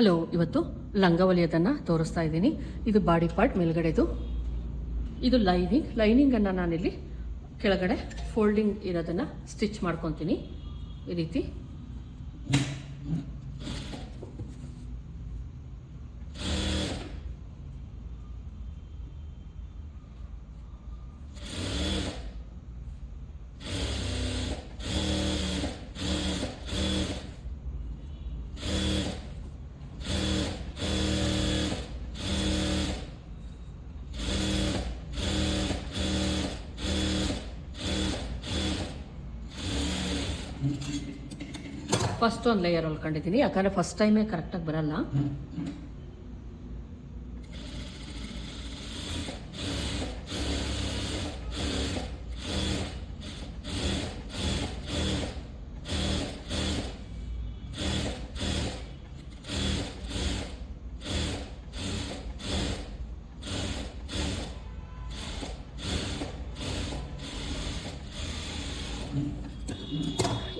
Hello, ಇವತ್ತು ಲಂಗ ಹೊಲಿಯೋದನ್ನು ತೋರಿಸ್ತಾ ಇದ್ದೀನಿ. ಇದು ಬಾಡಿ ಪಾರ್ಟ್ ಮೇಲ್ಗಡೆದು. ಇದು ಲೈನಿಂಗ್, ಲೈನಿಂಗನ್ನು ನಾನಿಲ್ಲಿ ಕೆಳಗಡೆ ಫೋಲ್ಡಿಂಗ್ ಇರೋದನ್ನು ಸ್ಟಿಚ್ ಮಾಡ್ಕೊತೀನಿ. ಈ ರೀತಿ. ಫಸ್ಟ್ ಒಂದು ಲೇಯರ್ ಹೊಲ್ಕೊಂಡಿದ್ದೀನಿ ಯಾಕಂದರೆ ಫಸ್ಟ್ ಟೈಮೇ ಕರೆಕ್ಟಾಗಿ ಬರಲ್ಲ.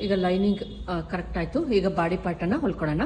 ಈಗ ಲೈನಿಂಗ್ ಕರೆಕ್ಟ್ ಆಯ್ತು. ಈಗ ಬಾಡಿ ಪಾರ್ಟನ್ನು ಹೊಲ್ಕೊಳ್ಳೋಣ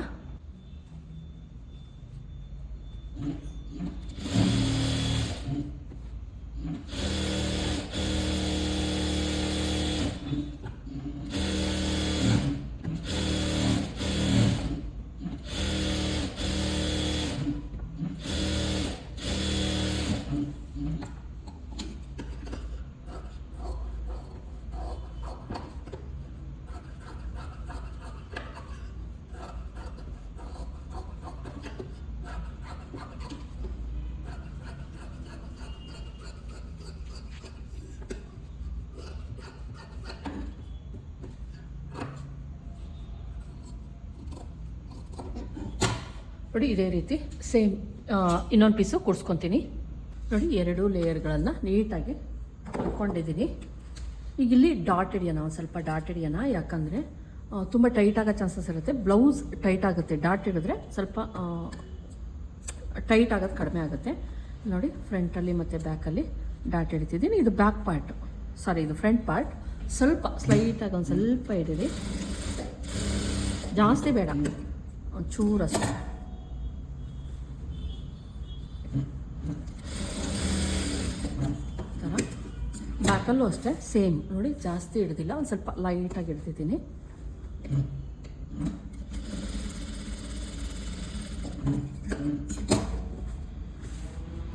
ನೋಡಿ ಇದೇ ರೀತಿ ಸೇಮ್ ಇನ್ನೊಂದು ಪೀಸು ಕೂಡಿಸ್ಕೊತೀನಿ. ನೋಡಿ ಎರಡು ಲೇಯರ್ಗಳನ್ನು ನೀಟಾಗಿ ಹಾಕ್ಕೊಂಡಿದ್ದೀನಿ ಈಗ ಇಲ್ಲಿ ಡಾಟ್ ಹಿಡಿಯೋಣ, ಒಂದು ಸ್ವಲ್ಪ ಡಾಟ್ ಹಿಡಿಯೋಣ. ಯಾಕಂದರೆ ತುಂಬ ಟೈಟ್ ಆಗೋ ಚಾನ್ಸಸ್ ಇರುತ್ತೆ. ಬ್ಲೌಸ್ ಟೈಟ್ ಆಗುತ್ತೆ. ಡಾಟ್ ಹಿಡಿದ್ರೆ ಸ್ವಲ್ಪ ಟೈಟ್ ಆಗೋದು ಕಡಿಮೆ ಆಗುತ್ತೆ. ನೋಡಿ ಫ್ರಂಟಲ್ಲಿ ಮತ್ತು ಬ್ಯಾಕಲ್ಲಿ ಡಾಟ್ ಹಿಡಿತಿದ್ದೀನಿ. ಇದು ಬ್ಯಾಕ್ ಪಾರ್ಟ್ ಸಾರಿ ಇದು ಫ್ರಂಟ್ ಪಾರ್ಟ್ ಸ್ವಲ್ಪ ಸ್ಲೈಟಾಗಿ ಒಂದು ಸ್ವಲ್ಪ ಹಿಡೀರಿ. ಜಾಸ್ತಿ ಬೇಡ. ಒಂಚೂರು ಥರ ಬ್ಯಾಕಲ್ಲೂ ಅಷ್ಟೇ ಸೇಮ್ ನೋಡಿ ಜಾಸ್ತಿ ಹಿಡ್ದಿಲ್ಲ ಒಂದು ಸ್ವಲ್ಪ ಲೈಟಾಗಿ ಹಿಡ್ದಿದ್ದೀನಿ.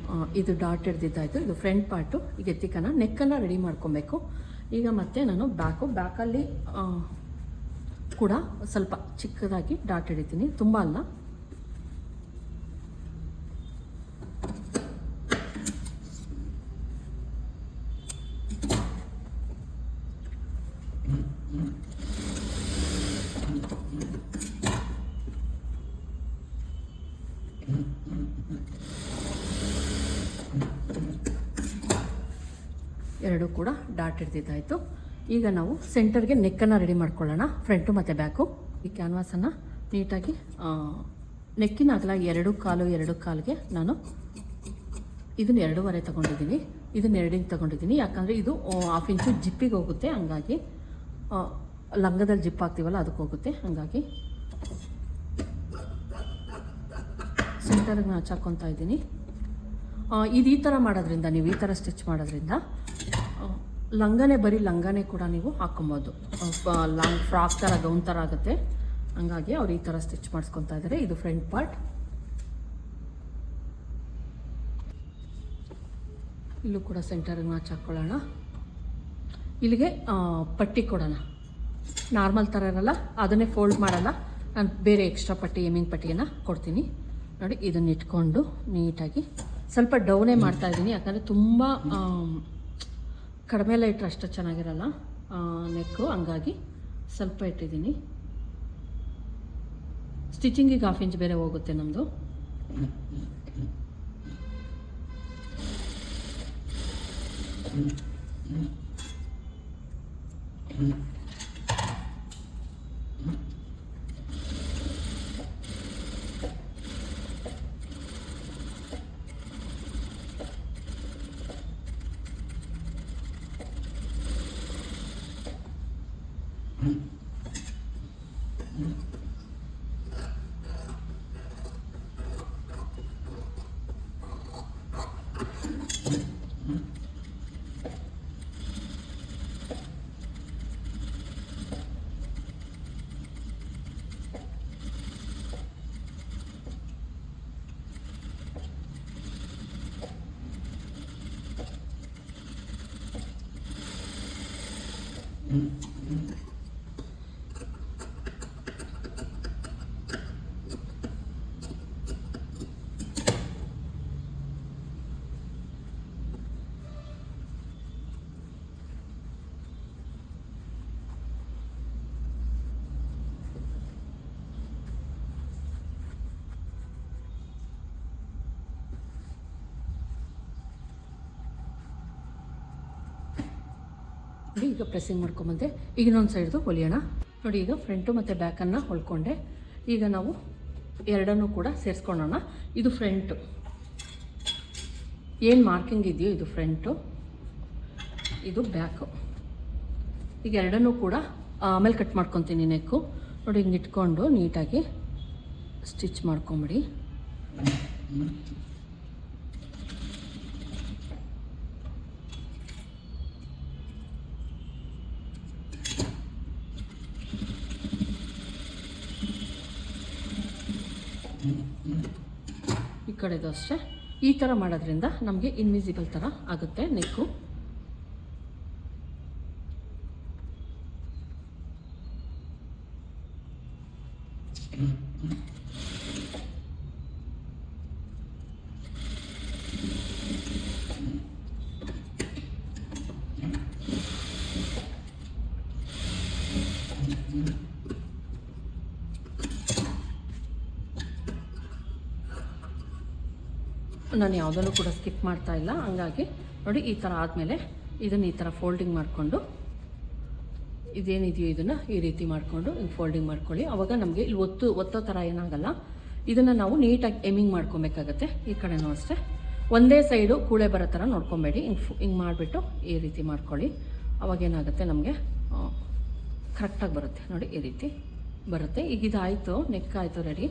ಆ, ಇದು ಡಾಟ್ ಹಿಡ್ದಿದ್ದಾಯಿತು ಇದು ಫ್ರಂಟ್ ಪಾರ್ಟು ಈಗ ಎತ್ತಿಕನ ನೆಕ್ಕನ್ನು ರೆಡಿ ಮಾಡ್ಕೊಬೇಕು. ಈಗ ಮತ್ತೆ ನಾನು ಬ್ಯಾಕು ಬ್ಯಾಕಲ್ಲಿ ಕೂಡ ಸ್ವಲ್ಪ ಚಿಕ್ಕದಾಗಿ ಡಾಟ್ ಹಿಡಿತೀನಿ. ತುಂಬ ಅಲ್ಲ. ಎರಡು ಕೂಡ ಡಾಟ್ ಹಿಡ್ದಿದ್ದಾಯಿತು. ಈಗ ನಾವು ಸೆಂಟರ್ಗೆ ನೆಕ್ಕನ್ನು ರೆಡಿ ಮಾಡ್ಕೊಳ್ಳೋಣ. ಫ್ರಂಟು ಮತ್ತು ಬ್ಯಾಕು ಈ ಕ್ಯಾನ್ವಾಸನ್ನು ನೀಟಾಗಿ ನೆಕ್ಕಿನ ಅಗಲ ಎರಡು ಕಾಲು, ಎರಡು ಕಾಲಿಗೆ ನಾನು ಇದನ್ನ ಎರಡೂವರೆ ತೊಗೊಂಡಿದ್ದೀನಿ. ಇದನ್ನ ಎರಡಿಂಗ್ ತೊಗೊಂಡಿದ್ದೀನಿ. ಯಾಕಂದರೆ ಇದು ಹಾಫ್ ಇಂಚು ಜಿಪ್ಪಿಗೆ ಹೋಗುತ್ತೆ. ಹಂಗಾಗಿ ಲಂಗದಲ್ಲಿ ಜಿಪ್ ಹಾಕ್ತೀವಲ್ಲ, ಅದಕ್ಕೆ ಹೋಗುತ್ತೆ. ಹಂಗಾಗಿ ಸೆಂಟರ್ಗೆ ನಾನು ಇದ್ದೀನಿ. ಇದು ಈ ಥರ ಮಾಡೋದ್ರಿಂದ, ನೀವು ಈ ಥರ ಸ್ಟಿಚ್ ಮಾಡೋದ್ರಿಂದ ಲಂಗನೇ, ಬರೀ ಲಂಗನೆ ಕೂಡ ನೀವು ಹಾಕೊಬೋದು. ಲಾಂಗ್ ಫ್ರಾಕ್ ಥರ ಗೌನ್ ಥರ ಆಗುತ್ತೆ. ಹಂಗಾಗಿ ಅವ್ರು ಈ ಥರ ಸ್ಟಿಚ್ ಮಾಡಿಸ್ಕೊತಾ ಇದ್ದಾರೆ ಇದು ಫ್ರಂಟ್ ಪಾರ್ಟ್. ಇಲ್ಲೂ ಕೂಡ ಸೆಂಟರ್ಗೆ ಮ್ಯಾಚ್ ಹಾಕ್ಕೊಳ್ಳೋಣ ಇಲ್ಲಿಗೆ ಪಟ್ಟಿ ಕೊಡೋಣ. ನಾರ್ಮಲ್ ಥರ ಇರಲ್ಲ, ಅದನ್ನೇ ಫೋಲ್ಡ್ ಮಾಡಲ್ಲ. ನಾನು ಬೇರೆ ಎಕ್ಸ್ಟ್ರಾ ಪಟ್ಟಿ ಎಮಿಂಗ್ ಪಟ್ಟಿಯನ್ನು ಕೊಡ್ತೀನಿ. ನೋಡಿ ಇದನ್ನ ಇಟ್ಕೊಂಡು ನೀಟಾಗಿ. ಸ್ವಲ್ಪ ಡೌನೇ ಮಾಡ್ತಾ ಇದ್ದೀನಿ. ಯಾಕಂದರೆ ತುಂಬ ಕಡಿಮೆ ಎಲ್ಲ ಇಟ್ಟರೆ ಅಷ್ಟು ಚೆನ್ನಾಗಿರಲ್ಲ ನೆಕ್ಕು, ಹಂಗಾಗಿ ಸ್ವಲ್ಪ ಇಟ್ಟಿದ್ದೀನಿ ಸ್ಟಿಚಿಂಗಿಗೆ ಹಾಫ್ ಇಂಚ್ ಬೇರೆ ಹೋಗುತ್ತೆ ನಮ್ಮದು Mm-hmm. ನೋಡಿ ಈಗ ಪ್ರೆಸ್ಸಿಂಗ್ ಮಾಡ್ಕೊಂಬಂದೆ ಈಗ ಇನ್ನೊಂದು ಸೈಡ್ದು ಹೊಲಿಯೋಣ. ನೋಡಿ, ಈಗ ಫ್ರಂಟು ಮತ್ತು ಬ್ಯಾಕನ್ನು ಹೊಲ್ಕೊಂಡೆ. ಈಗ ನಾವು ಎರಡನ್ನೂ ಕೂಡ ಸೇರಿಸ್ಕೊಳ್ಳೋಣ ಇದು ಫ್ರಂಟು ಏನು ಮಾರ್ಕಿಂಗ್ ಇದೆಯೋ ಇದು ಫ್ರಂಟು ಇದು ಬ್ಯಾಕು ಈಗ ಎರಡನ್ನೂ ಕೂಡ ಆಮೇಲೆ ಕಟ್ ಮಾಡ್ಕೊತೀನಿ ನೆಕ್ಕು ನೋಡಿ, ಹಿಂಗೆ ಇಟ್ಕೊಂಡು ನೀಟಾಗಿ ಸ್ಟಿಚ್ ಮಾಡ್ಕೊಂಬಿಡಿ. ಈ ಕಡೆದು ಅಷ್ಟೇ. ಈ ಥರ ಮಾಡೋದ್ರಿಂದ ನಮಗೆ ಇನ್ವಿಸಿಬಲ್ ಥರ ಆಗುತ್ತೆ ನೆಕ್ಕು ನಾನು ಯಾವುದನ್ನು ಕೂಡ ಸ್ಕಿಪ್ ಮಾಡ್ತಾ ಇಲ್ಲ. ಹಂಗಾಗಿ ನೋಡಿ ಈ ಥರ ಆದಮೇಲೆ ಇದನ್ನು ಈ ಥರ ಫೋಲ್ಡಿಂಗ್ ಮಾಡಿಕೊಂಡು ಇದೇನಿದೆಯೋ ಇದನ್ನು ಈ ರೀತಿ ಮಾಡಿಕೊಂಡು ಹಿಂಗೆ ಫೋಲ್ಡಿಂಗ್ ಮಾಡ್ಕೊಳ್ಳಿ. ಆವಾಗ ನಮಗೆ ಇಲ್ಲಿ ಒತ್ತು, ಒತ್ತೋ ಥರ ಏನಾಗಲ್ಲ. ಇದನ್ನು ನಾವು ನೀಟಾಗಿ ಎಮಿಂಗ್ ಮಾಡ್ಕೊಬೇಕಾಗತ್ತೆ. ಈ ಕಡೆನೂ ಅಷ್ಟೇ. ಒಂದೇ ಸೈಡು ಕೂಳೆ ಬರೋ ಥರ ನೋಡ್ಕೊಬೇಡಿ. ಹಿಂಗೆ ಫು, ಹಿಂಗೆ ಮಾಡಿಬಿಟ್ಟು ಈ ರೀತಿ ಮಾಡ್ಕೊಳ್ಳಿ. ಅವಾಗೇನಾಗುತ್ತೆ ನಮಗೆ ಕರೆಕ್ಟಾಗಿ ಬರುತ್ತೆ. ನೋಡಿ ಈ ರೀತಿ ಬರುತ್ತೆ. ಈಗ ಇದಾಯಿತು ನೆಕ್ ಆಯಿತು ರೆಡಿ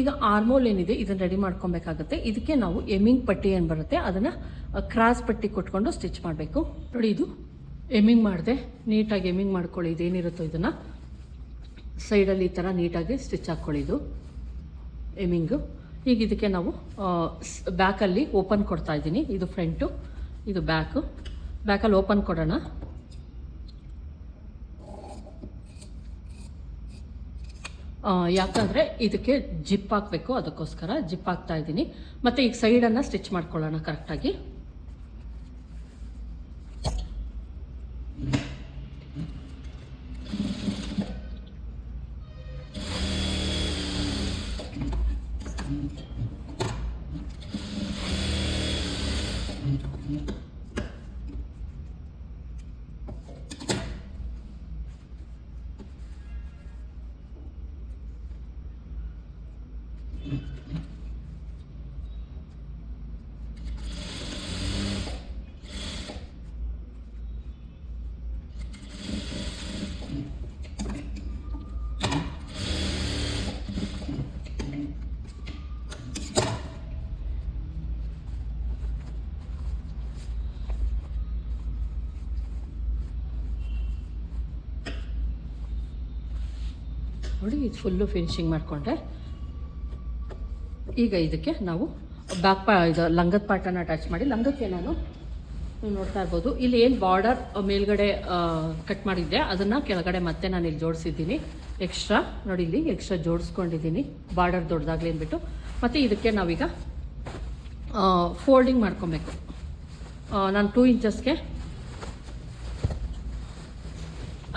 ಈಗ ಆರ್ಮೋಲ್ ಏನಿದೆ, ಇದನ್ನು ರೆಡಿ ಮಾಡ್ಕೊಬೇಕಾಗುತ್ತೆ. ಇದಕ್ಕೆ ನಾವು ಎಮ್ಮಿಂಗ್ ಪಟ್ಟಿ ಏನು ಬರುತ್ತೆ, ಅದನ್ನು ಕ್ರಾಸ್ ಪಟ್ಟಿ ಕೊಟ್ಕೊಂಡು ಸ್ಟಿಚ್ ಮಾಡಬೇಕು. ನೋಡಿ ಇದು ಎಮ್ಮಿಂಗ್ ಮಾಡಿದೆ. ನೀಟಾಗಿ ಎಮ್ಮಿಂಗ್ ಮಾಡ್ಕೊಳ್ಳಿ, ಇದೇನಿರುತ್ತೋ ಇದನ್ನು. ಸೈಡಲ್ಲಿ ಈ ಥರ ನೀಟಾಗಿ ಸ್ಟಿಚ್ ಹಾಕ್ಕೊಳ್ಳಿ ಇದು, ಎಮ್ಮಿಂಗು. ಈಗ ಇದಕ್ಕೆ ನಾವು ಬ್ಯಾಕಲ್ಲಿ ಓಪನ್ ಕೊಡ್ತಾ ಇದ್ದೀನಿ. ಇದು ಫ್ರಂಟು ಇದು ಬ್ಯಾಕು ಬ್ಯಾಕಲ್ಲಿ ಓಪನ್ ಕೊಡೋಣ. ಯಾಕಂದರೆ ಇದಕ್ಕೆ ಜಿಪ್ ಹಾಕಬೇಕು ಅದಕ್ಕೋಸ್ಕರ ಜಿಪ್ ಹಾಕ್ತಾ ಇದ್ದೀನಿ. ಮತ್ತು ಈಗ ಸೈಡನ್ನು ಸ್ಟಿಚ್ ಮಾಡ್ಕೊಳ್ಳೋಣ ಕರೆಕ್ಟಾಗಿ ನೋಡಿ, ಇದು ಫುಲ್ಲು ಫಿನಿಶಿಂಗ್ ಮಾಡಿಕೊಂಡೆ. ಈಗ ಇದಕ್ಕೆ ನಾವು ಬ್ಯಾಕ್ ಪಾ ಇದು ಲಂಗದ ಪಾಟನ್ನು ಅಟ್ಯಾಚ್ ಮಾಡಿ, ಲಂಗಕ್ಕೆ ನಾನು ನೀವು ನೋಡ್ತಾ ಇರ್ಬೋದು. ಇಲ್ಲಿ ಏನು ಬಾರ್ಡರ್ ಮೇಲ್ಗಡೆ ಕಟ್ ಮಾಡಿದ್ದೆ, ಅದನ್ನು ಕೆಳಗಡೆ ಮತ್ತೆ ನಾನು ಇಲ್ಲಿ ಜೋಡಿಸಿದ್ದೀನಿ. ಎಕ್ಸ್ಟ್ರಾ ನೋಡಿ ಇಲ್ಲಿ ಎಕ್ಸ್ಟ್ರಾ ಜೋಡಿಸ್ಕೊಂಡಿದ್ದೀನಿ. ಬಾರ್ಡರ್ ದೊಡ್ಡದಾಗಲಿ ಅಂದ್ಬಿಟ್ಟು. ಮತ್ತು ಇದಕ್ಕೆ ನಾವೀಗ ಫೋಲ್ಡಿಂಗ್ ಮಾಡ್ಕೊಬೇಕು. ನಾನು ಟೂ ಇಂಚಸ್ಗೆ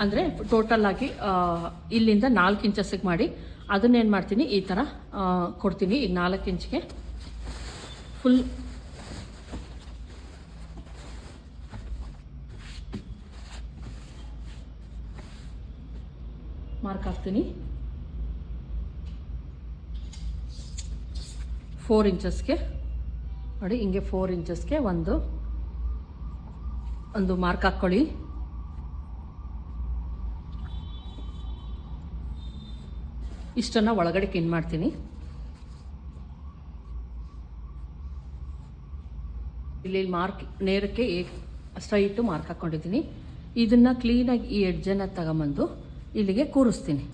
ಅಂದರೆ ಟೋಟಲ್ ಆಗಿ ಇಲ್ಲಿಂದ ನಾಲ್ಕು ಇಂಚಸ್ಸಿಗೆ ಮಾಡಿ, ಅದನ್ನೇನು ಮಾಡ್ತೀನಿ, ಈ ಥರ ಕೊಡ್ತೀನಿ. ಈಗ ನಾಲ್ಕು ಇಂಚ್ಗೆ ಫುಲ್ ಮಾರ್ಕ್ ಹಾಕ್ತೀನಿ. ಫೋರ್ ಇಂಚಸ್ಗೆ ನೋಡಿ ಹಿಂಗೆ ಫೋರ್ ಇಂಚಸ್ಗೆ ಒಂದು ಒಂದು ಮಾರ್ಕ್ ಹಾಕ್ಕೊಳ್ಳಿ. ಇಷ್ಟನ್ನು ಒಳಗಡೆ ಕಿನ್ ಮಾಡ್ತೀನಿ. ಇಲ್ಲಿ ಮಾರ್ಕ್, ನೇರಕ್ಕೆ ಸ್ಟ್ರೈಟು ಮಾರ್ಕ್ ಹಾಕ್ಕೊಂಡಿದ್ದೀನಿ ಇದನ್ನು ಕ್ಲೀನಾಗಿ ಈ ಎಡ್ಜನ್ನು ತಗೊಂಬಂದು ಇಲ್ಲಿಗೆ ಕೂರಿಸ್ತೀನಿ.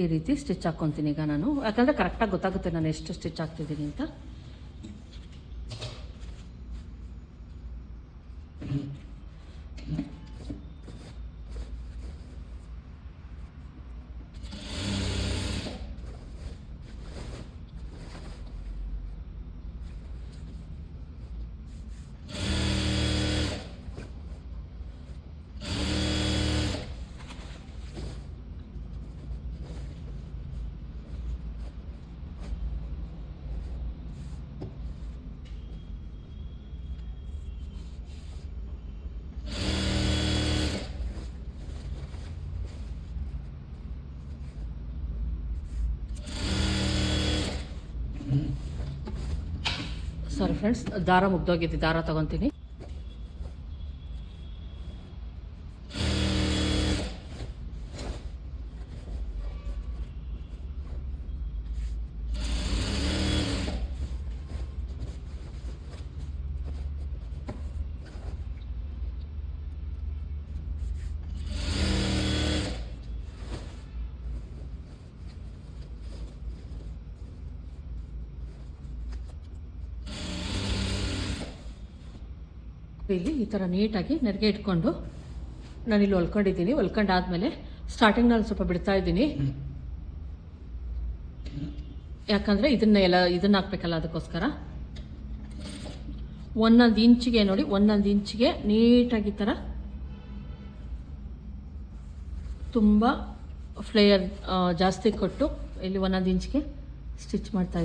ಈ ರೀತಿ ಸ್ಟಿಚ್ ಹಾಕ್ಕೊತೀನಿ ಈಗ ನಾನು. ಯಾಕಂದರೆ ಕರೆಕ್ಟಾಗಿ ಗೊತ್ತಾಗುತ್ತೆ ನಾನು ಎಷ್ಟು ಸ್ಟಿಚ್ ಹಾಕ್ತಿದ್ದೀನಿ ಅಂತ. ಫ್ರೆಂಡ್ಸ್ ದಾರ ಮುಗ್ದೋಗಿದ್ದೆ ದಾರ ತಗೊತೀನಿ. ಇಲ್ಲಿ ಈ ಥರ ನೀಟಾಗಿ ನೆರಿಗೆ ಇಟ್ಕೊಂಡು ನಾನಿಲ್ಲಿ ಹೊಲ್ಕೊಂಡಿದ್ದೀನಿ. ಸ್ಟಾರ್ಟಿಂಗ್ ಸ್ಟಾರ್ಟಿಂಗ್ನಲ್ಲಿ ಸ್ವಲ್ಪ ಬಿಡ್ತಾ ಇದ್ದೀನಿ. ಯಾಕಂದರೆ ಇದನ್ನ ಎಲ್ಲ ಇದನ್ನ ಹಾಕ್ಬೇಕಲ್ಲ ಅದಕ್ಕೋಸ್ಕರ. ಒಂದೊಂದು ಇಂಚಿಗೆ ನೋಡಿ, ಒಂದೊಂದು ಇಂಚಿಗೆ ನೀಟಾಗಿ ಥರ ತುಂಬ ಫ್ಲೇಯರ್ ಜಾಸ್ತಿ ಕೊಟ್ಟು ಇಲ್ಲಿ ಒಂದೊಂದು ಇಂಚಿಗೆ ಸ್ಟಿಚ್ ಮಾಡ್ತಾ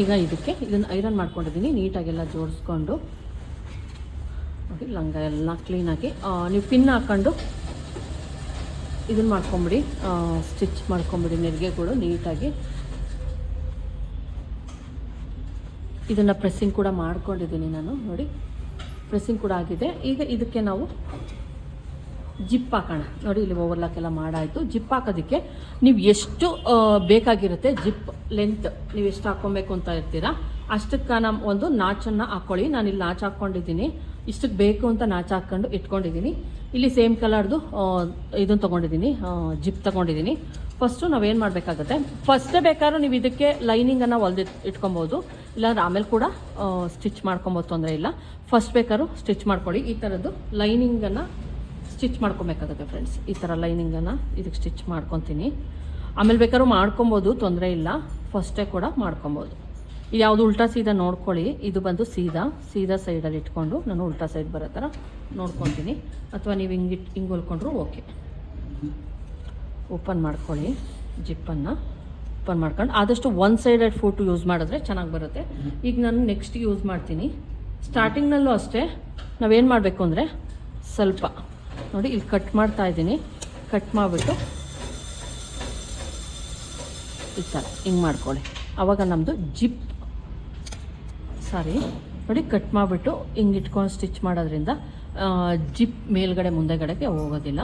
ಈಗ ಇದಕ್ಕೆ ಇದನ್ನು ಐರನ್ ಮಾಡ್ಕೊಂಡಿದ್ದೀನಿ, ನೀಟಾಗೆಲ್ಲ ಜೋಡಿಸ್ಕೊಂಡು. ನೋಡಿ, ಲಂಗ ಎಲ್ಲ ಕ್ಲೀನಾಗಿ ನೀವು ಪಿನ್ ಹಾಕ್ಕೊಂಡು ಇದನ್ನು ಮಾಡ್ಕೊಂಬಿಡಿ. ಸ್ಟಿಚ್ ಮಾಡ್ಕೊಂಬಿಡಿ ನೆರಿಗೆಗಳು ನೀಟಾಗಿ. ಇದನ್ನು ಪ್ರೆಸ್ಸಿಂಗ್ ಕೂಡ ಮಾಡ್ಕೊಂಡಿದ್ದೀನಿ ನಾನು, ನೋಡಿ. ಪ್ರೆಸ್ಸಿಂಗ್ ಕೂಡ ಆಗಿದೆ. ಈಗ ಇದಕ್ಕೆ ನಾವು ಜಿಪ್ ಹಾಕೋಣ. ನೋಡಿ, ಇಲ್ಲಿ ಓವರ್ಲಾಕ್ ಎಲ್ಲ ಮಾಡಾಯಿತು. ಜಿಪ್ ಹಾಕೋದಕ್ಕೆ ನೀವು ಎಷ್ಟು ಬೇಕಾಗಿರುತ್ತೆ ಜಿಪ್ ಲೆಂತ್ ನೀವು ಎಷ್ಟು ಹಾಕ್ಕೊಬೇಕು ಅಂತ ಇರ್ತೀರಾ, ಅಷ್ಟಕ್ಕೆ ನಮ್ಮ ಒಂದು ನಾಚನ್ನು ಹಾಕ್ಕೊಳ್ಳಿ ನಾನು ಇಲ್ಲಿ ನಾಚ್ ಹಾಕ್ಕೊಂಡಿದ್ದೀನಿ ಇಷ್ಟಕ್ಕೆ ಬೇಕು ಅಂತ ನಾಚು ಹಾಕ್ಕೊಂಡು ಇಟ್ಕೊಂಡಿದ್ದೀನಿ. ಇಲ್ಲಿ ಸೇಮ್ ಕಲರ್ದು ಇದನ್ನು ತೊಗೊಂಡಿದ್ದೀನಿ ಜಿಪ್ ತೊಗೊಂಡಿದ್ದೀನಿ. ಫಸ್ಟು ನಾವೇನು ಮಾಡಬೇಕಾಗುತ್ತೆ ಫಸ್ಟೇ ಬೇಕಾದ್ರೂ ನೀವು ಇದಕ್ಕೆ ಲೈನಿಂಗನ್ನು ಹೊಲ್ದಿ ಇಟ್ಕೊಬೋದು. ಇಲ್ಲಾಂದ್ರೆ ಆಮೇಲೆ ಕೂಡ ಸ್ಟಿಚ್ ಮಾಡ್ಕೊಬೋದು ತೊಂದರೆ ಇಲ್ಲ. ಫಸ್ಟ್ ಬೇಕಾದ್ರೂ ಸ್ಟಿಚ್ ಮಾಡ್ಕೊಳ್ಳಿ. ಈ ಥರದ್ದು ಲೈನಿಂಗನ್ನು ಸ್ಟಿಚ್ ಮಾಡ್ಕೊಬೇಕಾಗುತ್ತೆ ಫ್ರೆಂಡ್ಸ್ ಈ ಥರ ಲೈನಿಂಗನ್ನು ಇದಕ್ಕೆ ಸ್ಟಿಚ್ ಮಾಡ್ಕೊತೀನಿ. ಆಮೇಲೆ ಬೇಕಾದ್ರೂ ಮಾಡ್ಕೊಬೋದು, ತೊಂದರೆ ಇಲ್ಲ. ಫಸ್ಟೇ ಕೂಡ ಮಾಡ್ಕೊಬೋದು. ಇದು ಯಾವುದು ಉಲ್ಟಾ ಸೀದಾ ನೋಡ್ಕೊಳ್ಳಿ. ಇದು ಬಂದು ಸೀದಾ ಸೀದಾ ಸೈಡಲ್ಲಿ ಇಟ್ಕೊಂಡು ನಾನು ಉಲ್ಟಾ ಸೈಡ್ ಬರೋ ಥರ ನೋಡ್ಕೊತೀನಿ. ಅಥವಾ ನೀವು ಹಿಂಗಿಟ್ಟು ಹಿಂಗೆ ಹೊಲ್ಕೊಂಡ್ರು ಓಕೆ ಓಪನ್ ಮಾಡ್ಕೊಳ್ಳಿ ಜಿಪ್ಪನ್ನು ಓಪನ್ ಮಾಡ್ಕೊಂಡು ಆದಷ್ಟು ಒನ್ ಸೈಡೆಡ್ ಫೋಟೋ ಯೂಸ್ ಮಾಡಿದ್ರೆ ಚೆನ್ನಾಗಿ ಬರುತ್ತೆ. ಈಗ ನಾನು ನೆಕ್ಸ್ಟ್ ಯೂಸ್ ಮಾಡ್ತೀನಿ. ಸ್ಟಾರ್ಟಿಂಗ್ನಲ್ಲೂ ಅಷ್ಟೇ. ನಾವೇನು ಮಾಡಬೇಕು ಅಂದರೆ ಸ್ವಲ್ಪ ನೋಡಿ, ಇಲ್ಲಿ ಕಟ್ ಮಾಡ್ತಾ ಇದ್ದೀನಿ. ಕಟ್ ಮಾಡಿಬಿಟ್ಟು ಈ ಥರ ಹಿಂಗೆ ಮಾಡ್ಕೊಳ್ಳಿ. ಆವಾಗ ನಮ್ಮದು ಜಿಪ್. ಸಾರಿ ನೋಡಿ ಕಟ್ ಮಾಡಿಬಿಟ್ಟು ಹಿಂಗೆ ಇಟ್ಕೊಂಡು ಸ್ಟಿಚ್ ಮಾಡೋದ್ರಿಂದ ಜಿಪ್ ಮೇಲ್ಗಡೆ, ಮುಂದೆಗಡೆಗೆ ಹೋಗೋದಿಲ್ಲ.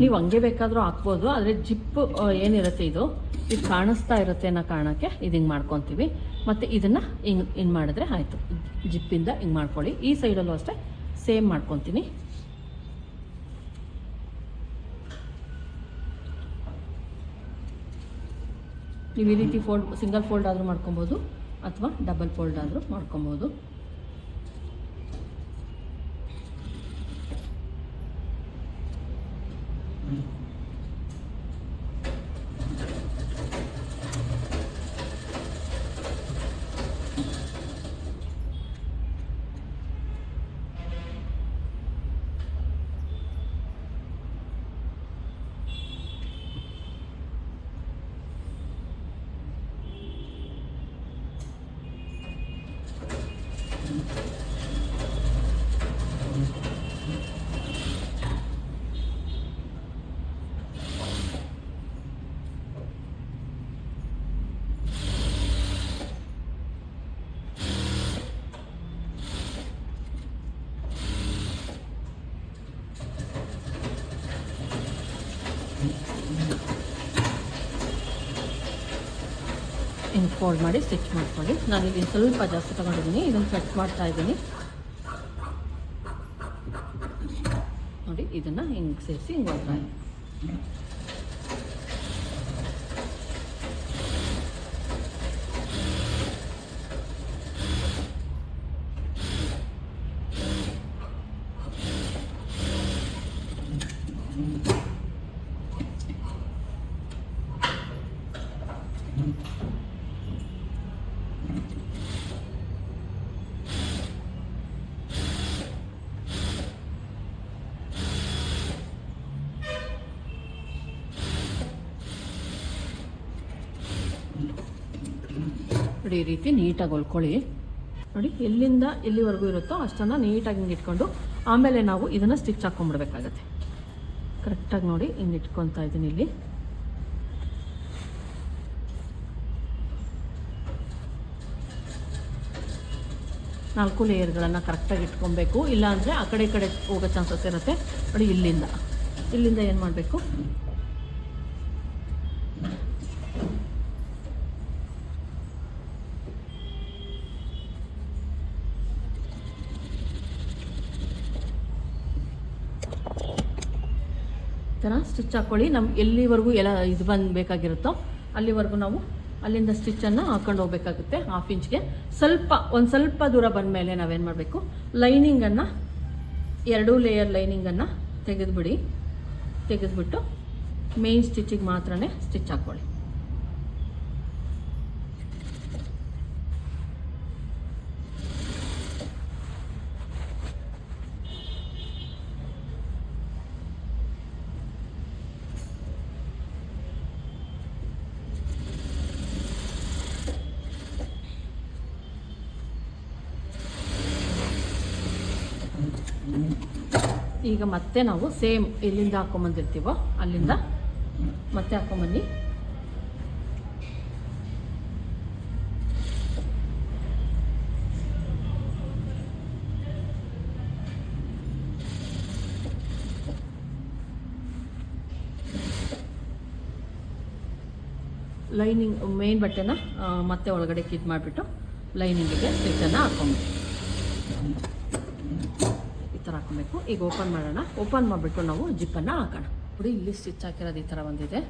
ನೀವು ಹಂಗೆ ಬೇಕಾದರೂ ಹಾಕ್ಬೋದು, ಆದರೆ ಜಿಪ್ ಏನಿರುತ್ತೆ ಇದು? ಇದು ಕಾಣಿಸ್ತಾ ಇರುತ್ತೆ ಅನ್ನೋ ಕಾರಣಕ್ಕೆ ಇದು ಹಿಂಗೆ ಮಾಡ್ಕೊತೀವಿ. ಮತ್ತು ಇದನ್ನು ಹಿಂಗೆ ಹಿಂಗೆ ಮಾಡಿದ್ರೆ ಆಯಿತು. ಜಿಪ್ಪಿಂದ ಹಿಂಗೆ ಮಾಡ್ಕೊಳ್ಳಿ. ಈ ಸೈಡಲ್ಲೂ ಅಷ್ಟೇ ಸೇಮ್ ಮಾಡ್ಕೊತೀನಿ. ನೀವು ಈ ರೀತಿ ಫೋಲ್ಡ್, ಸಿಂಗಲ್ ಫೋಲ್ಡ್ ಆದರೂ ಮಾಡ್ಕೊಬೋದು, ಅಥವಾ ಡಬಲ್ ಫೋಲ್ಡ್ ಆದರೂ ಮಾಡ್ಕೊಬೋದು. ಹಿಂಗೆ ಫೋಲ್ಡ್ ಮಾಡಿ ಸ್ಟಿಚ್ ಮಾಡ್ಕೊಳ್ಳಿ. ನಾನು ಇಲ್ಲಿ ಸ್ವಲ್ಪ ಜಾಸ್ತಿ ತಗೊಂಡಿದ್ದೀನಿ. ಇದನ್ನು ಕಟ್ ಮಾಡ್ತಾ ಇದ್ದೀನಿ. ನೋಡಿ, ಇದನ್ನು ಹಿಂಗೆ ಸೇರಿಸಿ ಹಿಂಗೆ ಹೋಗ್ತಾ ನೋಡಿ ಈ ರೀತಿ ನೀಟಾಗಿ ಹೊಲ್ಕೊಳ್ಳಿ. ನೋಡಿ, ಎಲ್ಲಿಂದ ಎಲ್ಲಿವರೆಗೂ ಇರುತ್ತೋ ಅಷ್ಟನ್ನು ನೀಟಾಗಿ ಹಿಂಗೆ ಇಟ್ಕೊಂಡು ಆಮೇಲೆ ನಾವು ಇದನ್ನು ಸ್ಟಿಚ್ ಹಾಕ್ಕೊಂಡ್ಬಿಡ್ಬೇಕಾಗತ್ತೆ ಕರೆಕ್ಟಾಗಿ ನೋಡಿ ಹಿಂಗೆ ಇಟ್ಕೊತಾ ಇದ್ದೀನಿ ಇಲ್ಲಿ. ನಾಲ್ಕು ಲೇಯರ್ಗಳನ್ನು ಕರೆಕ್ಟಾಗಿ ಇಟ್ಕೊಬೇಕು ಇಲ್ಲಾಂದರೆ ಆ ಕಡೆ ಕಡೆ ಹೋಗೋ ಚಾನ್ಸಸ್ ಇರುತ್ತೆ. ನೋಡಿ, ಇಲ್ಲಿಂದ. ಇಲ್ಲಿಂದ ಏನು ಮಾಡಬೇಕು? ಥರ ಸ್ಟಿಚ್ ಹಾಕ್ಕೊಳ್ಳಿ ನಮ್ಗೆ ಎಲ್ಲಿವರೆಗೂ ಎಲ್ಲ ಇದು ಬಂದು ಅಲ್ಲಿವರೆಗೂ ನಾವು ಅಲ್ಲಿಂದ ಸ್ಟಿಚ್ಚನ್ನು ಹಾಕೊಂಡು ಹೋಗ್ಬೇಕಾಗುತ್ತೆ ಹಾಫ್ ಇಂಚ್ಗೆ ಸ್ವಲ್ಪ, ಒಂದು ಸ್ವಲ್ಪ ದೂರ ಬಂದ ಮೇಲೆ ನಾವೇನು ಮಾಡಬೇಕು? ಲೈನಿಂಗನ್ನು ಎರಡೂ ಲೇಯರ್ ಲೈನಿಂಗನ್ನು ತೆಗೆದುಬಿಡಿ. ತೆಗೆದುಬಿಟ್ಟು ಮೇನ್ ಸ್ಟಿಚ್ಚಿಗೆ ಮಾತ್ರ ಸ್ಟಿಚ್ ಹಾಕ್ಕೊಳ್ಳಿ ಈಗ ಮತ್ತೆ ನಾವು ಸೇಮ್ ಎಲ್ಲಿಂದ ಹಾಕೊಂಬಂದಿರ್ತೀವೋ ಅಲ್ಲಿಂದ ಮತ್ತೆ ಹಾಕೊಂಬನ್ನಿ ಲೈನಿಂಗ್ ಮೇನ್ ಬಟ್ಟೆನ ಮತ್ತೆ ಒಳಗಡೆ ಕಿತ್ ಮಾಡಿಬಿಟ್ಟು ಲೈನಿಂಗಿಗೆ ಸ್ಟಿಚ್ಚನ್ನು ಹಾಕೊಂಬಿಟ್ಟು ಥರ ಹಾಕೊಬೇಕು ಈಗ ಓಪನ್ ಮಾಡೋಣ. ಓಪನ್ ಮಾಡಿಬಿಟ್ಟು ನಾವು ಜಿಪ್ಪನ್ನು ಹಾಕೋಣ. ನೋಡಿ, ಇಲ್ಲಿ ಸ್ಟಿಚ್ ಹಾಕಿರೋದು ಈ ಥರ ಬಂದಿದೆ.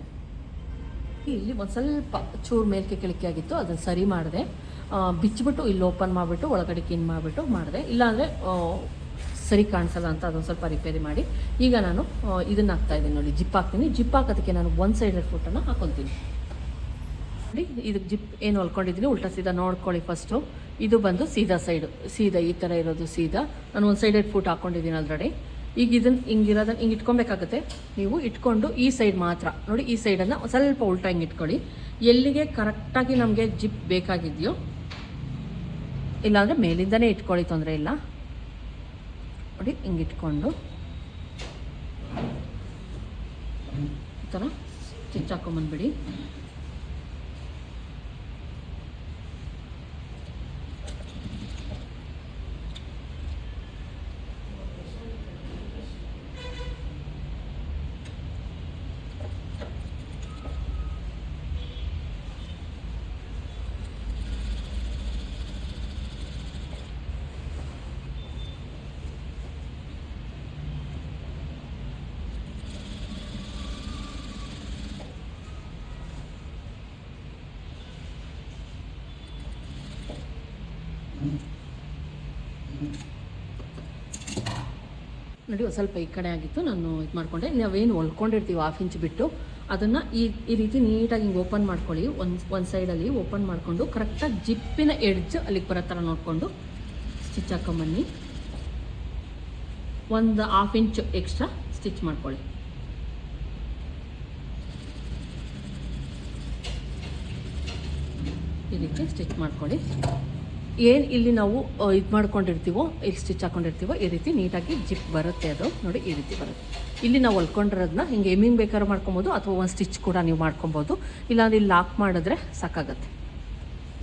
ಇಲ್ಲಿ ಒಂದು ಸ್ವಲ್ಪ ಚೂರು ಮೇಲ್ಕೆ ಕೆಳಕ್ಕೆ ಆಗಿತ್ತು, ಅದನ್ನು ಸರಿ ಮಾಡಿದೆ. ಬಿಚ್ಚಿಬಿಟ್ಟು ಇಲ್ಲಿ ಓಪನ್ ಮಾಡಿಬಿಟ್ಟು, ಒಳಗಡೆ ಕಿನ್ ಮಾಡಿಬಿಟ್ಟು ಮಾಡಿದೆ. ಇಲ್ಲಾಂದರೆ ಸರಿ ಕಾಣಿಸಲ್ಲ ಅಂತ ಅದೊಂದು ಸ್ವಲ್ಪ ರಿಪೇರಿ ಮಾಡಿ. ಈಗ ನಾನು ಇದನ್ನು ಹಾಕ್ತಾ ಇದ್ದೀನಿ ನೋಡಿ, ಜಿಪ್ ಹಾಕ್ತೀನಿ. ಜಿಪ್ ಹಾಕೋದಕ್ಕೆ ನಾನು ಒಂದು ಸೈಡ್ ಫುಟನ್ನು ಹಾಕೊತೀನಿ ಇದು ಜಿಪ್ ಏನು ಹೊಲ್ಕೊಂಡಿದ್ದೀನಿ ಉಲ್ಟಾ ಸೀದಾ ನೋಡ್ಕೊಳ್ಳಿ ಫಸ್ಟು ಇದು ಬಂದು ಸೀದಾ ಸೈಡು ಸೀದಾ ಈ ಥರ ಇರೋದು ಸೀದಾ. ನಾನು ಒಂದು ಸೈಡೆಡ್ ಫುಟ್ ಹಾಕ್ಕೊಂಡಿದ್ದೀನಿ ಆಲ್ರೆಡಿ ಈಗ ಇದನ್ನು ಹಿಂಗಿರೋದನ್ನು ಹಿಂಗೆ ಇಟ್ಕೊಬೇಕಾಗುತ್ತೆ. ನೀವು ಇಟ್ಕೊಂಡು ಈ ಸೈಡ್ ಮಾತ್ರ, ನೋಡಿ ಈ ಸೈಡನ್ನು ಸ್ವಲ್ಪ ಉಲ್ಟಾ ಹಿಂಗೆ ಇಟ್ಕೊಳ್ಳಿ. ಎಲ್ಲಿಗೆ ಕರೆಕ್ಟಾಗಿ ನಮಗೆ ಜಿಪ್ ಬೇಕಾಗಿದೆಯೋ, ಇಲ್ಲಾಂದರೆ ಮೇಲಿಂದನೇ ಇಟ್ಕೊಳ್ಳಿ, ತೊಂದರೆ ಇಲ್ಲ. ನೋಡಿ, ಹಿಂಗೆ ಇಟ್ಕೊಂಡು. ಈ ಥರ ಸ್ಟಿಚ್ ಹಾಕೊಂಬಂದ್ಬಿಡಿ ನೋಡಿ ಸ್ವಲ್ಪ ಈ ಕಡೆ ಆಗಿತ್ತು, ನಾನು ಇದು ಮಾಡಿಕೊಂಡೆ. ನಾವೇನು ಹೊಲ್ಕೊಂಡಿರ್ತೀವಿ ಹಾಫ್ ಇಂಚ್ ಬಿಟ್ಟು, ಅದನ್ನು ಈ ಈ ರೀತಿ ನೀಟಾಗಿ ಹಿಂಗೆ ಓಪನ್ ಮಾಡ್ಕೊಳ್ಳಿ. ಒಂದು ಒಂದು ಸೈಡಲ್ಲಿ ಓಪನ್ ಮಾಡಿಕೊಂಡು ಕರೆಕ್ಟಾಗಿ ಜಿಪ್ಪಿನ ಎಡ್ಜ್ ಅಲ್ಲಿಗೆ ಬರೋ ಥರ ನೋಡಿಕೊಂಡು ಸ್ಟಿಚ್ ಹಾಕೊಂಬನ್ನಿ. ಒಂದು ಹಾಫ್ ಇಂಚ್ ಎಕ್ಸ್ಟ್ರಾ ಸ್ಟಿಚ್ ಮಾಡ್ಕೊಳ್ಳಿ. ಈ ರೀತಿ ಸ್ಟಿಚ್ ಮಾಡ್ಕೊಳ್ಳಿ. ಏನು ಇಲ್ಲಿ ನಾವು ಇದು ಮಾಡ್ಕೊಂಡಿರ್ತೀವೋ, ಇಲ್ಲಿ ಸ್ಟಿಚ್ ಹಾಕೊಂಡಿರ್ತೀವೋ, ಈ ರೀತಿ ನೀಟಾಗಿ ಜಿಪ್ ಬರುತ್ತೆ ಅದು. ನೋಡಿ, ಈ ರೀತಿ ಬರುತ್ತೆ. ಇಲ್ಲಿ ನಾವು ಹೊಲ್ಕೊಂಡಿರೋದನ್ನ ಹಿಂಗೆ ಎಮ್ಮಿಂಗ್ ಬೇಕಾದ್ರೂ ಮಾಡ್ಕೊಬೋದು, ಅಥವಾ ಒಂದು ಸ್ಟಿಚ್ ಕೂಡ ನೀವು ಮಾಡ್ಕೊಬೋದು. ಇಲ್ಲಾಂದ್ರೆ ಇಲ್ಲಿ ಲಾಕ್ ಮಾಡಿದ್ರೆ ಸಾಕಾಗತ್ತೆ.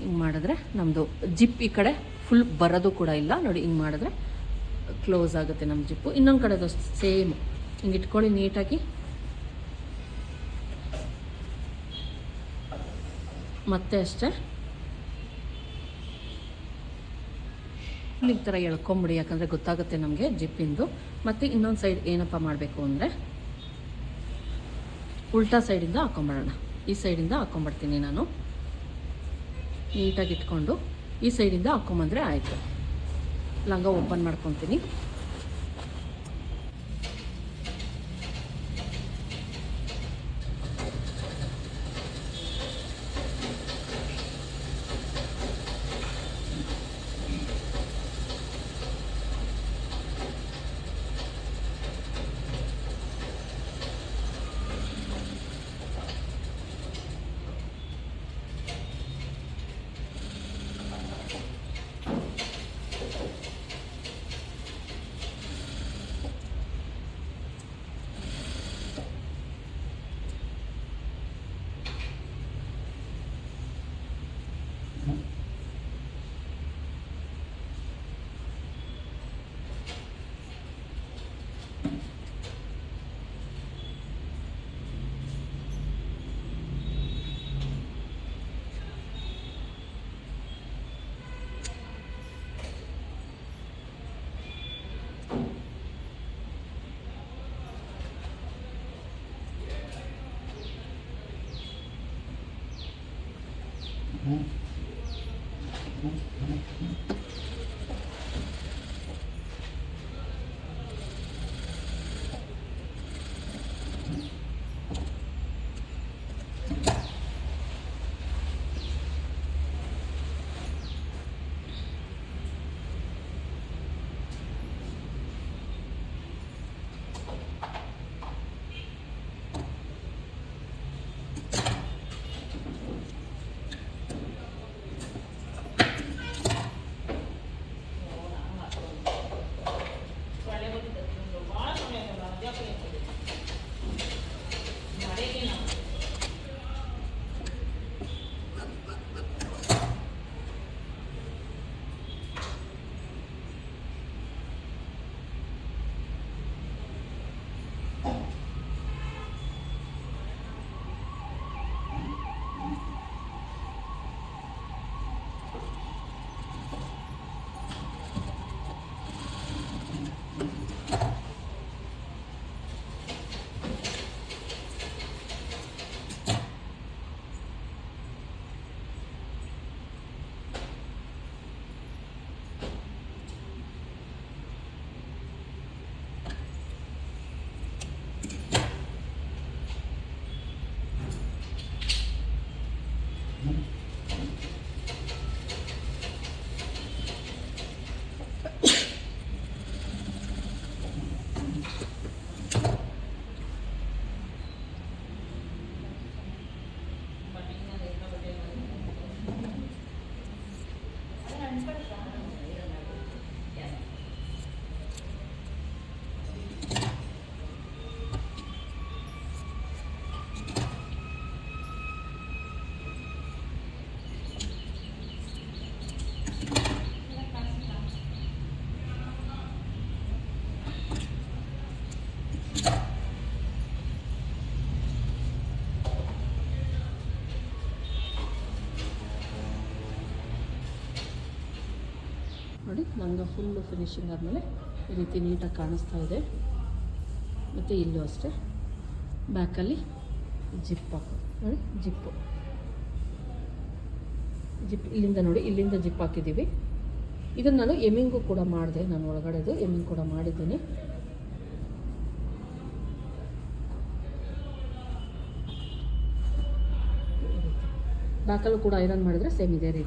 ಹಿಂಗೆ ಮಾಡಿದ್ರೆ ನಮ್ಮದು ಜಿಪ್ ಈ ಕಡೆ ಫುಲ್ ಬರೋದು ಕೂಡ ಇಲ್ಲ. ನೋಡಿ, ಹಿಂಗೆ ಮಾಡಿದ್ರೆ ಕ್ಲೋಸ್ ಆಗುತ್ತೆ ನಮ್ಮ ಜಿಪ್ಪು. ಇನ್ನೊಂದು ಕಡೆದು ಸೇಮ್ ಹಿಂಗೆ ಇಟ್ಕೊಳ್ಳಿ ನೀಟಾಗಿ. ಮತ್ತೆ ಅಷ್ಟೇ. ಈ ಥರ ಎಳ್ಕೊಂಬಿಡಿ, ಯಾಕಂದರೆ ಗೊತ್ತಾಗುತ್ತೆ ನಮಗೆ ಜಿಪ್ಪಿಂದು. ಮತ್ತು ಇನ್ನೊಂದು ಸೈಡ್ ಏನಪ್ಪ ಮಾಡಬೇಕು ಅಂದರೆ ಉಲ್ಟಾ ಸೈಡಿಂದ ಹಾಕೊಂಬಿಡೋಣ ಈ ಸೈಡಿಂದ ಹಾಕೊಂಬಿಡ್ತೀನಿ ನಾನು. ನೀಟಾಗಿ ಇಟ್ಕೊಂಡು ಈ ಸೈಡಿಂದ ಹಾಕೊಂಬಂದರೆ ಆಯಿತು. ಲಂಗ ಓಪನ್ ಮಾಡ್ಕೊತೀನಿ. ನೋಡಿ ಲಂಗ ಫುಲ್ಲು ಫಿನಿಶಿಂಗ್ ಆದಮೇಲೆ ಈ ರೀತಿ ನೀಟಾಗಿ ಕಾಣಿಸ್ತಾ ಇದೆ. ಮತ್ತು ಇಲ್ಲೂ ಅಷ್ಟೇ. ಬ್ಯಾಕಲ್ಲಿ ಜಿಪ್ ನೋಡಿ, ಜಿಪ್ಪು. ಜಿಪ್ ಇಲ್ಲಿಂದ ನೋಡಿ, ಇಲ್ಲಿಂದ ಜಿಪ್ ಹಾಕಿದ್ದೀವಿ. ಇದನ್ನು ನಾನು ಎಮ್ಮಿಂಗು ಕೂಡ ಮಾಡಿದೆ. ನಾನು ಒಳಗಡೆದು ಎಮ್ಮಿಂಗ್ ಕೂಡ ಮಾಡಿದ್ದೀನಿ. ಬ್ಯಾಕಲ್ಲೂ ಕೂಡ ಐರನ್ ಮಾಡಿದ್ರೆ ಸೇಮ್ ಇದೇ ರೀತಿ.